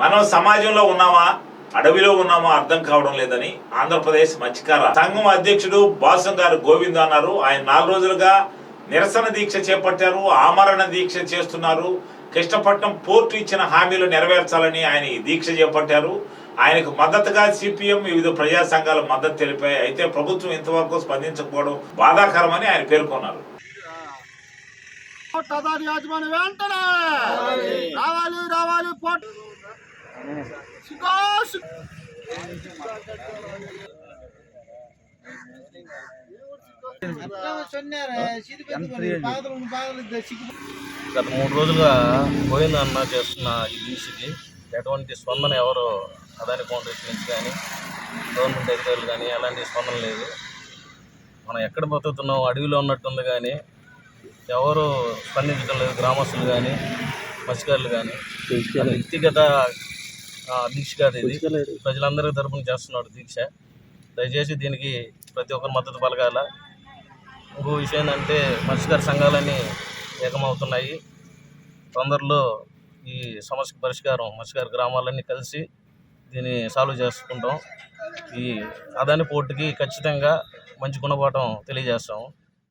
మనం సమాజంలో ఉన్నామా? అడవిలో ఉన్నామా? అర్థం కావడం లేదని ఆంధ్రప్రదేశ్ మత్స్యకార సంఘం అధ్యక్షుడు బాసం గారు గోవింద్ అన్నారు. ఆయన నాలుగు రోజులుగా నిరసన దీక్ష చేపట్టారు ఆమరణ దీక్ష చేస్తున్నారు. కృష్ణపట్నం పోర్టు ఇచ్చిన హామీలు నెరవేర్చాలని ఆయన దీక్ష చేపట్టారు. ఆయనకు మద్దతుగా సిపిఎం వివిధ ప్రజా సంఘాలు మద్దతు తెలిపాయి. అయితే ప్రభుత్వం ఇంతవరకు స్పందించకపోవడం బాధాకరమని ఆయన పేర్కొన్నారు. రావాలి రావాలి పోర్ట్ గత మూడు రోజులుగా గోవింద అన్న చేస్తున్న ఈ దీక్షకి ఎటువంటి స్పందన ఎవరు? అదాని ఫౌండేషన్ నుంచి కానీ గవర్నమెంట్ అధికారులు కానీ ఎలాంటి స్పందన లేదు. మనం ఎక్కడ బతుకుతున్నాం అడవిలో ఉన్నట్టుంది కానీ ఎవరు స్పందించడం లేదు గ్రామస్తులు కానీ మత్స్యకారులు కానీ. వ్యక్తిగత దీక్ష కాదు ఇది. ప్రజలందరి తరపున చేస్తున్నాడు దీక్ష. దయచేసి దీనికి ప్రతి ఒక్కరు మద్దతు పలకాల. ఇంకో విషయం ఏంటంటే మత్స్యకార సంఘాలన్నీ ఏకమవుతున్నాయి. తొందరలో ఈ సమస్య పరిష్కారం మత్స్యకార గ్రామాలన్నీ కలిసి దీన్ని సాల్వ్ చేసుకుంటాం. ఈ అదాని పోర్టుకి ఖచ్చితంగా మంచి గుణపాఠం తెలియజేస్తాం.